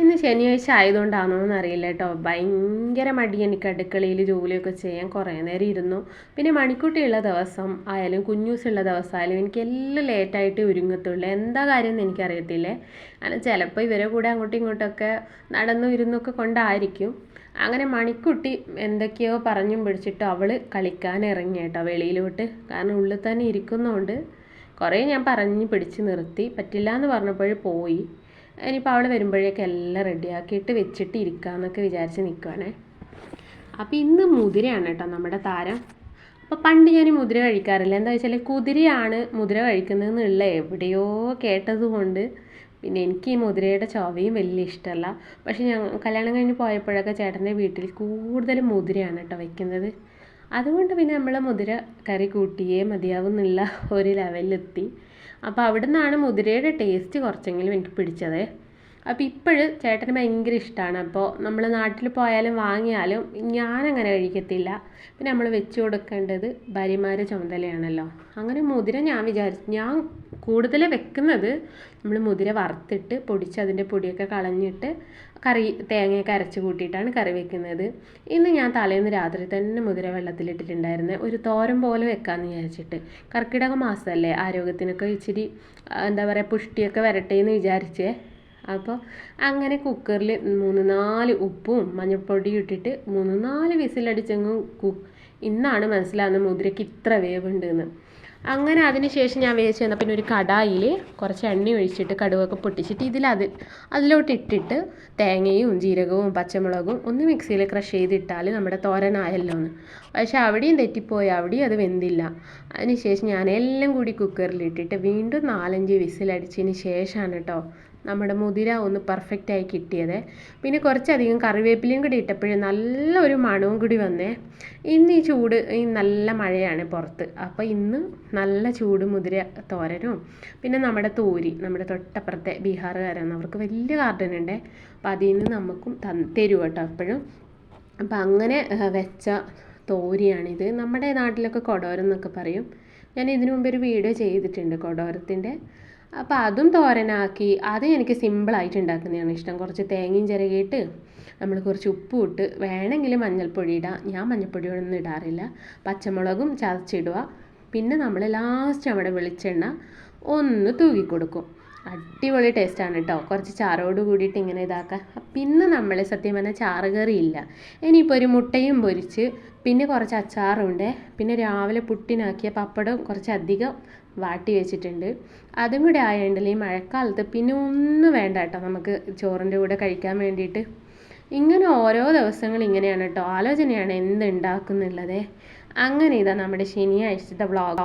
ഇന്ന് ശനിയാഴ്ച ആയതുകൊണ്ടാണോ എന്നറിയില്ല കേട്ടോ. ഭയങ്കര മടി എനിക്ക് അടുക്കളയിൽ ജോലിയൊക്കെ ചെയ്യാൻ കുറേ നേരം ഇരുന്നു. പിന്നെ മണിക്കുട്ടിയുള്ള ദിവസം ആയാലും കുഞ്ഞൂസുള്ള ദിവസമായാലും എനിക്ക് എല്ലാം ലേറ്റായിട്ട് ഒരുങ്ങത്തുള്ളൂ. എന്താ കാര്യം എന്ന് എനിക്കറിയത്തില്ലേ? കാരണം ചിലപ്പോൾ ഇവരെ കൂടെ അങ്ങോട്ടും ഇങ്ങോട്ടൊക്കെ നടന്നു ഇരുന്നൊക്കെ കൊണ്ടായിരിക്കും. അങ്ങനെ മണിക്കുട്ടി എന്തൊക്കെയോ പറഞ്ഞും പിടിച്ചിട്ട് അവൾ കളിക്കാൻ ഇറങ്ങി കേട്ടോ വെളിയിലോട്ട്. കാരണം ഉള്ളിൽ തന്നെ ഇരിക്കുന്നതുകൊണ്ട് കുറേ ഞാൻ പറഞ്ഞ് പിടിച്ച് നിർത്തി. പറ്റില്ല എന്ന് പറഞ്ഞപ്പോൾ പോയി. ഇനിയിപ്പോൾ അവൾ വരുമ്പോഴേക്കും എല്ലാം റെഡിയാക്കിയിട്ട് വെച്ചിട്ട് ഇരിക്കാമെന്നൊക്കെ വിചാരിച്ച് നിൽക്കുവാണേ അപ്പോൾ ഇന്ന് മുതിരയാണ് കേട്ടോ നമ്മുടെ താരം. അപ്പോൾ പണ്ട് ഞാൻ മുതിര കഴിക്കാറില്ല? എന്താ വെച്ചാൽ കുതിരയാണ് മുതിര കഴിക്കുന്നതെന്നുള്ള എവിടെയോ കേട്ടതുകൊണ്ട് പിന്നെ എനിക്ക് ഈ മുതിരയുടെ ചൊവയും വലിയ ഇഷ്ടമല്ല. പക്ഷെ ഞാൻ കല്യാണം കഴിഞ്ഞ് പോയപ്പോഴൊക്കെ ചേട്ടന്റെ വീട്ടിൽ കൂടുതലും മുതിരയാണ് കേട്ടോ വയ്ക്കുന്നത് അതുകൊണ്ട് പിന്നെ നമ്മൾ മുതിര കറി കൂട്ടിയേ മതിയാവും എന്നുള്ള ഒരു ലെവലിലെത്തി. അപ്പോൾ അവിടെ നിന്നാണ് മുതിരയുടെ ടേസ്റ്റ് കുറച്ചെങ്കിലും എനിക്ക് പിടിച്ചത്. അപ്പോൾ ഇപ്പോഴും ചേട്ടന് ഭയങ്കര ഇഷ്ടമാണ് അപ്പോൾ നമ്മൾ നാട്ടിൽ പോയാലും വാങ്ങിയാലും ഞാനങ്ങനെ കഴിക്കത്തില്ല. പിന്നെ നമ്മൾ വെച്ച് കൊടുക്കേണ്ടത് ഭാര്യമാരുടെ ചുമതലയാണല്ലോ. അങ്ങനെ മുതിര ഞാൻ വിചാരിച്ചു ഞാൻ കൂടുതൽ വെക്കുന്നത് നമ്മൾ മുതിര വറുത്തിട്ട് പൊടിച്ച് അതിന്റെ പൊടിയൊക്കെ കളഞ്ഞിട്ട് കറി തേങ്ങയൊക്കെ അരച്ച് കൂട്ടിയിട്ടാണ് കറി വെക്കുന്നത്. ഇന്ന് ഞാൻ തലേന്ന് രാത്രി തന്നെ മുതിര വെള്ളത്തിലിട്ടിട്ടുണ്ടായിരുന്നു. ഒരു തോരൻ പോലെ വെക്കാമെന്ന് വിചാരിച്ചിട്ട്. കർക്കിടക മാസമല്ലേ ആരോഗ്യത്തിനൊക്കെ ഇച്ചിരി എന്താ പറയുക പുഷ്ടിയൊക്കെ വരട്ടെ എന്ന് വിചാരിച്ചേ. അപ്പോൾ അങ്ങനെ കുക്കറിൽ മൂന്ന് നാല് ഉപ്പും മഞ്ഞൾപ്പൊടിയും ഇട്ടിട്ട് മൂന്ന് നാല് വിസിലടിച്ചങ്ങ് കു ഇന്നാണ് മനസ്സിലാകുന്നത് മുതിരയ്ക്ക് ഇത്ര വേവുണ്ടെന്ന്. അങ്ങനെ അതിനുശേഷം ഞാൻ വേവിച്ച് ചെയ്യുന്ന പിന്നെ ഒരു കടായിൽ കുറച്ച് എണ്ണ ഒഴിച്ചിട്ട് കടുവൊക്കെ പൊട്ടിച്ചിട്ട് ഇതിൽ അത് അതിലോട്ട് ഇട്ടിട്ട് തേങ്ങയും ജീരകവും പച്ചമുളകും ഒന്ന് മിക്സിയിൽ ക്രഷ് ചെയ്തിട്ടാൽ നമ്മുടെ തോരനായല്ലോ എന്ന്. പക്ഷേ അവിടെയും തെറ്റിപ്പോയി അവിടെയും അത് വെന്തില്ല. അതിനുശേഷം ഞാൻ എല്ലാം കൂടി കുക്കറിൽ ഇട്ടിട്ട് വീണ്ടും നാലഞ്ച് വിസിലടിച്ചതിന് ശേഷമാണ് കേട്ടോ നമ്മുടെ മുതിര ഒന്ന് പെർഫെക്റ്റായി കിട്ടിയത്. പിന്നെ കുറച്ചധികം കറിവേപ്പിലയും കൂടി ഇട്ടപ്പോഴും നല്ലൊരു മണവും കൂടി വന്നേ. ഇന്ന് ഈ ചൂട് ഈ നല്ല മഴയാണ് പുറത്ത്. അപ്പോൾ ഇന്ന് നല്ല ചൂട് മുതിര തോരനും പിന്നെ നമ്മുടെ തോരി നമ്മുടെ തൊട്ടപ്പുറത്തെ ബീഹാറുകാരാണ്. അവർക്ക് വലിയ ഗാർഡൻ ഉണ്ട്. അപ്പോൾ അതിൽ നിന്ന് നമുക്കും തരും കേട്ടോ എപ്പോഴും. അപ്പം അങ്ങനെ വെച്ച തോരിയാണിത്. നമ്മുടെ നാട്ടിലൊക്കെ കൊടോരം എന്നൊക്കെ പറയും. ഞാൻ ഇതിനു മുമ്പ് ഒരു വീഡിയോ ചെയ്തിട്ടുണ്ട് കൊടോരത്തിന്റെ. അപ്പോൾ അതും തോരനാക്കി. അത് എനിക്ക് സിമ്പിളായിട്ട് ഉണ്ടാക്കുന്നതാണ് ഇഷ്ടം. കുറച്ച് തേങ്ങയും ചിരകിയിട്ട് നമ്മൾ കുറച്ച് ഉപ്പും ഇട്ട് വേണമെങ്കിൽ മഞ്ഞൾപ്പൊടി ഇടാം. ഞാൻ മഞ്ഞൾപ്പൊടിയൊന്നും ഇടാറില്ല. പച്ചമുളകും ചതച്ചിടുക. പിന്നെ നമ്മൾ ലാസ്റ്റ് നമ്മുടെ വെളിച്ചെണ്ണ ഒന്ന് തൂക്കി കൊടുക്കും അടിപൊളി ടേസ്റ്റാണ് കേട്ടോ കുറച്ച് ചാറോട് കൂടിയിട്ട് ഇങ്ങനെ ഇതാക്കാം പിന്നെ നമ്മൾ സത്യം പറഞ്ഞാൽ ചാറ് കറി ഇല്ല. ഇനിയിപ്പോൾ ഒരു മുട്ടയും പൊരിച്ച് പിന്നെ കുറച്ച് അച്ചാറുണ്ട്. പിന്നെ രാവിലെ പുട്ടിനാക്കിയ പപ്പടം കുറച്ചധികം വാട്ടി വെച്ചിട്ടുണ്ട്. അതും കൂടി ആയതുകൊണ്ടല്ലേ ഈ മഴക്കാലത്ത് പിന്നെ ഒന്നും വേണ്ട കേട്ടോ നമുക്ക് ചോറിന്റെ കൂടെ കഴിക്കാൻ വേണ്ടിയിട്ട്. ഇങ്ങനെ ഓരോ ദിവസങ്ങൾ ഇങ്ങനെയാണ് കേട്ടോ ആലോചനയാണ് എന്തുണ്ടാക്കുന്നുള്ളത്. അങ്ങനെ ഇതാ നമ്മുടെ ശനിയാഴ്ചത്തെ വ്ളോഗ്